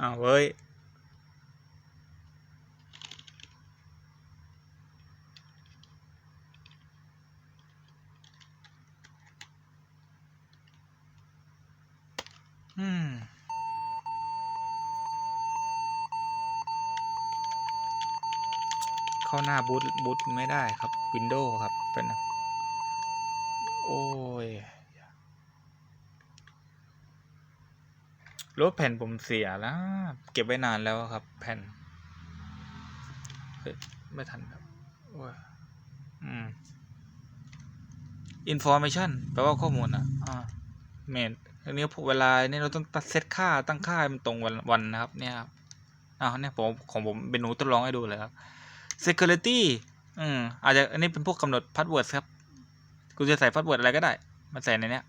อ้าวเว้ยอืมเข้าหน้าบูตบูตไม่ได้ครับ วินโดว์ครับเป็น โอ้ย รถแผ่นผมเสียแล้ว เก็บไว้นานแล้วครับ แผ่นไม่ทันครับโอ้ยอืม information แปลว่าข้อมูลอะ อ่าเมนอันนี้เวลาเนี่ยเราต้องตัดเซตค่าตั้งค่าให้มันตรงวันวันนะครับ เนี่ยครับอ้าวเนี่ยผมของผมเป็นหนูทดลองให้ดูเลยครับ security อืมอาจจะอันนี้เป็นพวกกำหนดพาสเวิร์ดครับกูจะใส่พาสเวิร์ดอะไรก็ได้ มาใส่ในเนี้ย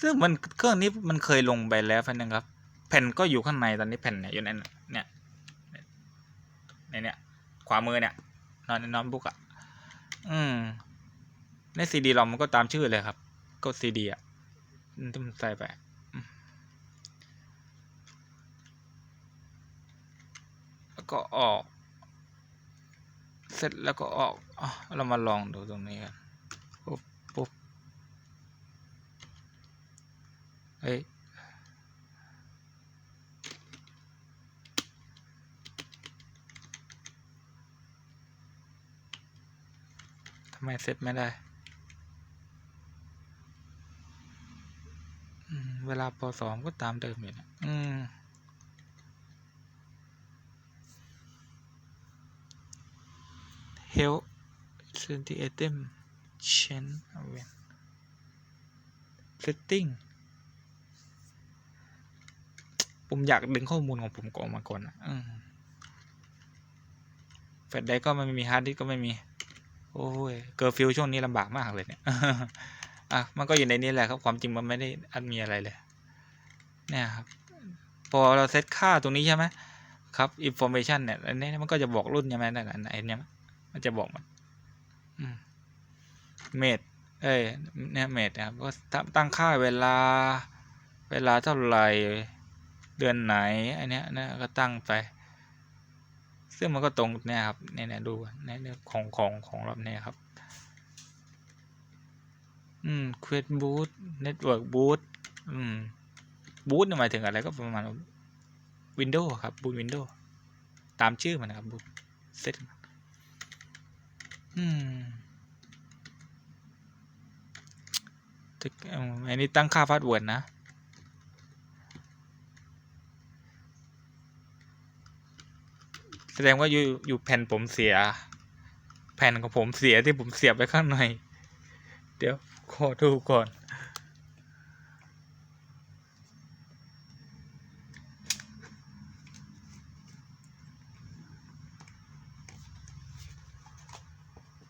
ซึ่งมันเครื่องนี้มันเคยลงไปแล้วแผ่นนึงครับ แผ่นก็อยู่ข้างในตอนนี้แผ่นเนี่ยอยู่ในเนี่ยในเนี่ยขวามือเนี่ยนอนในน้องบุ๊กอะอืมในซีดีเรามันก็ตามชื่อเลยครับ ก็ซีดีอะที่มันใส่ไปแล้วก็ออก เสร็จแล้วก็ออกอเรามาลองดูตรงนี้กันปุ๊บปุ๊บ เฮ้ยทำไมเซตไม่ได้ เวลาปสองก็ตามเดิมอยู่นะอืม help send item change event setting ผมอยากดึงข้อมูลของผมก่อนมาก่อนนะอืแฟลชไดก็ไม่มีฮาร์ดดิสก์ก็ไม่มี โอ้ยเกอร์ฟิวช่วงนี้ลำบากมากเลยเนี่ยอะมันก็อยู่ในนี้แหละครับความจริงมันไม่ได้อันมีอะไรเลย เนี่ยครับ พอเราเซตค่าตรงนี้ใช่ไหมครับ information เนี่ยอันนี้มันก็จะบอกรุ่นใช่ไหมนั่นน่ะไอ้เนี่ยมันจะบอกมันเมดเอ้ยเนี่ยเมดนะครับก็ตั้งค่าเวลา เวลาเท่าไหร่ เดือนไหนอันเนี้ยนะก็ตั้งไป ซึ่งมันก็ตรงเนี่ยครับเนี่ยเนี่ยดูเนี่ยเนี่ยของของของรอบเนี่ยครับ อืม create boot network boot อืม boot เนี่ยหมายถึงอะไรก็ประมาณ Windows ครับ boot Windows ตามชื่อมันนะครับ boot set อืมตึกอืมอันนี้ตั้งค่าพาสเวิร์ดนะ แสดงว่าอยู่อยู่แผ่นผมเสีย แผ่นของผมเสียที่ผมเสียบไว้ข้างใน เดี๋ยวขอดูก่อน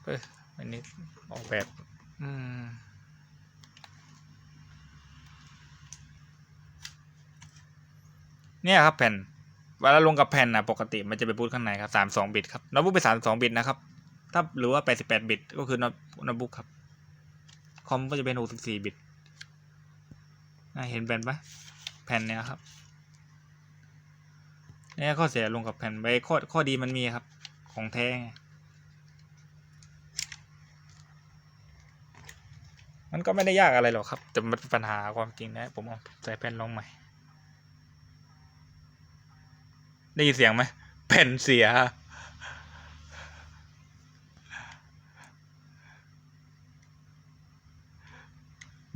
เอ้ยอันนี้ออกแบบ อืมเนี่ยครับแผ่น เวลาลงกับแผ่นนะปกติมันจะไปบูตข้างในครับสามสองบิตครับโน้ตบุ๊กเป็นสามสองบิตนะครับ ถ้าหรือว่าแปดสิบแปดบิตก็คือโน้ตโน้ตบุ๊กครับ คอมก็จะเป็นหกสิบสี่บิตเห็นแผ่นปะแผ่นเนี่ยครับเนี่ยข้อเสียลงกับแผ่นไปข้อข้อดีมันมีครับ ของแท้มันก็ไม่ได้ยากอะไรหรอกครับ แต่มันเป็นปัญหาความจริงนะ ผมเอาใส่แผ่นลงใหม่ ได้ยินเสียงไหมแผ่นเสีย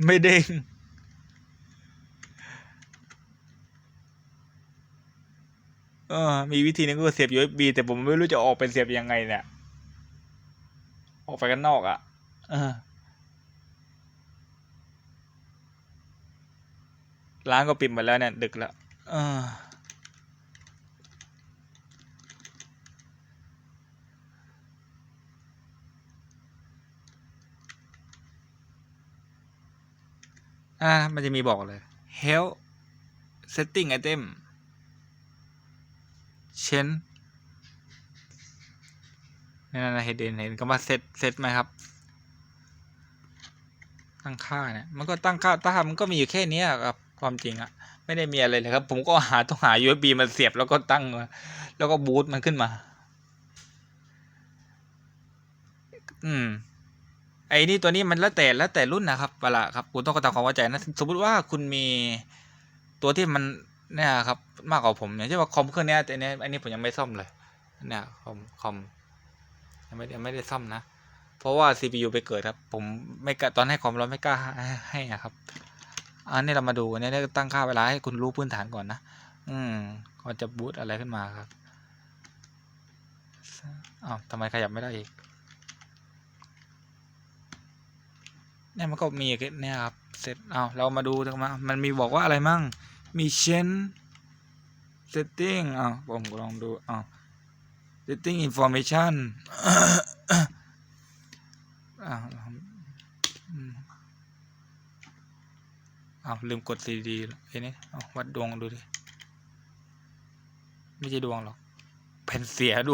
ไม่เด้งเออมีวิธีนึงก็เสียบ USB แต่ผมไม่รู้จะออกเป็นเสียบยังไงเนี่ย ออกไปกันนอกอะ่ะ เออ ร้านก็ปิดหมดแล้วเนี่ย ดึกแล้ว เออ อ่า มันจะมีบอกเลย help setting item เช่นนี่นะเห็นเห็นคำว่า set set ไหมครับ ตั้งค่าเนี่ย มันก็ตั้งค่าตั้งค่ามันก็มีอยู่แค่นี้ครับ ความจริงอะไม่ได้มีอะไรเลยครับ ผมก็หาต้องหา USB มาเสียบแล้วก็ตั้ง แล้วก็บูตมันขึ้นมา อืม ไอ้นี่ตัวนี้มันแล้วแต่แล้วแต่รุ่นนะครับเวลาครับคุณต้องกระทำความเข้าใจนะสมมติว่าคุณมีตัวที่มันเนี่ยครับมากกว่าผมอย่างเช่นว่าคอมเครื่องเนี้ยแต่เนี้ยอันนี้ผมยังไม่ซ่อมเลยเนี่ยคอมคอมยังไม่ยังไม่ได้ซ่อมนะ เพราะว่า CPU ไปเกิดครับ ผมไม่กล้าตอนให้ความร้อนไม่กล้าให้ให้อะครับ อันนี้เรามาดูอันนี้ตั้งค่าเวลาให้คุณรู้พื้นฐานก่อนนะอืมก่อนจะบูตอะไรขึ้นมาครับอ้าวทำไมขยับไม่ได้อีก เนี่ยมันก็มีเนี่ยครับเสร็จเอาเรามาดูกันมามันมีบอกว่าอะไรมั่ง มีเชน setting อ้าผมลองดูอ้า setting information อาวอืมอ้าลืมกด CD ไอ้นี่เอาวัดดวงดูดิ ไม่ใช่ดวงหรอกแผ่นเสียดู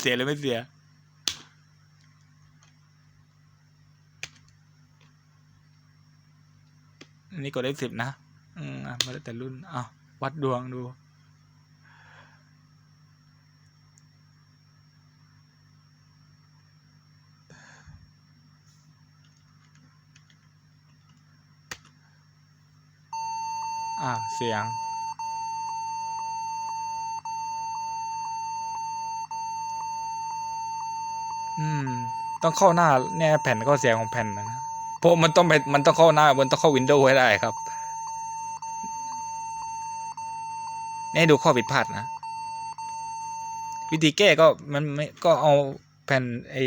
เสียหรือไม่เสีย อันนี้กดเลขสิบนะ อืมมาแล้วแต่รุ่นอ้าววัดดวงดู อ่าเสียงอืม ต้องเข้าหน้าเนี่ยแผ่นก็เสียงของแผ่นนะ เพราะมันต้องไปมันต้องเข้าหน้ามันต้องเข้าวินโดว์ให้ได้ครับนี่ดูข้อผิดพลาดนะ วิธีแก้ก็มันไม่ก็เอาแผ่นไอ้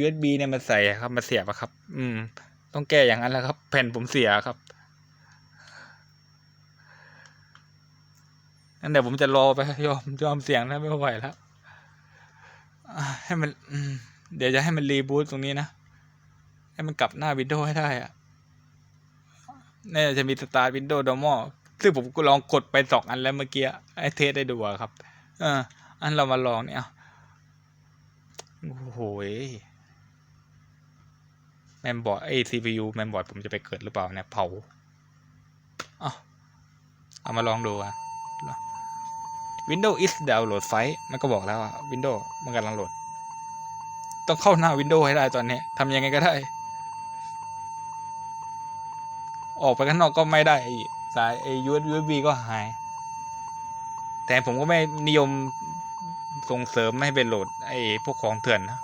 USB เนี่ยมาใส่ครับ มาเสียบอะครับ อืม ต้องแก้อย่างนั้นแหละครับ แผ่นผมเสียครับงั้นเดี๋ยวผมจะรอไปยอมยอมเสียงแล้วไม่ไหวแล้วให้มันมเดี๋ยวจะให้มันรีบูตตรงนี้นะ ให้มันกลับหน้าวินโดว์ให้ได้อะเนี่ยจะมีสตาร์ทวินโดว์ดอมอซึ่งผมก็ลองกดไปสองอันแล้วเมื่อกี้ไอ้เทสได้ดูอะครับเอออันเรามาลองเนี่ยโอ้โหยแมมบอร์ดไอ้ CPU แมมบอร์ดผมจะไปเกิดหรือเปล่าเนี่ยเผาเอ้าเอามาลองดูอะ Windows is download file มันก็บอกแล้วอะ Windows มันกำลังโหลด ต้องเข้าหน้า Windows ให้ได้ตอนนี้ทำยังไงก็ได้ ออกไปข้างนอกก็ไม่ได้สายไอ้ USB ก็หาย แต่ผมก็ไม่นิยมส่งเสริมไม่ให้เป็นโหลดไอ้พวกของเถื่อนนะ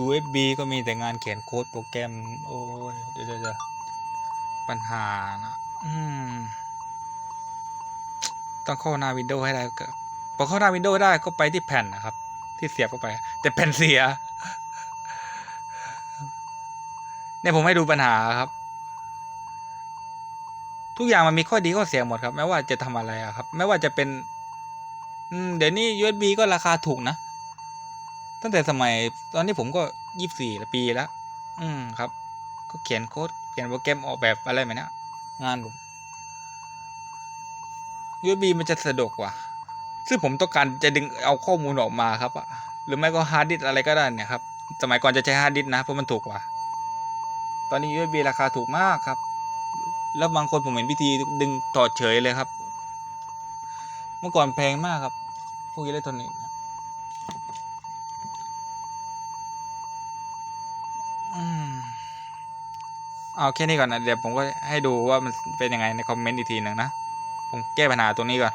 USB ก็มีแต่งานเขียนโค้ดโปรแกรม โอ้ยเดี๋ยวเดี๋ยวเดี๋ยวปัญหานะอืมต้องเข้าหน้า Windows ให้ได้ก็พอเข้าหน้า Windows ได้ก็ไปที่แผ่นนะครับ ที่เสียบเข้าไป แต่แผ่นเสีย เนี่ยผมให้ดูปัญหาครับ ทุกอย่างมันมีข้อดีข้อเสียหมดครับ ไม่ว่าจะทำอะไรอะครับ ไม่ว่าจะเป็น อืม เดี๋ยวนี้ USB ก็ราคาถูกนะ ตั้งแต่สมัยตอนนี้ผมก็ยี่สี่ปีแล้วอืมครับ ก็เขียนโค้ดเขียนโปรแกรมออกแบบอะไรแบบเนี้ยงานผม USB มันจะสะดวกกว่า ซึ่งผมต้องการจะดึงเอาข้อมูลออกมาครับอะหรือไม่ก็ฮาร์ดดิสอะไรก็ได้เนี่ยครับ สมัยก่อนจะใช้ฮาร์ดดิสนะเพราะมันถูกกว่า ตอนนี้ USB ราคาถูกมากครับ แล้วบางคนผมเห็นวิธีดึงถอดเฉยเลยครับ เมื่อก่อนแพงมากครับ พวกอิเล็กทรอนิกส์ เอาแค่นี้ก่อนนะเดี๋ยวผมก็ให้ดูว่ามันเป็นยังไงในคอมเมนต์อีกทีหนึ่งนะ ผมแก้ปัญหาตรงนี้ก่อน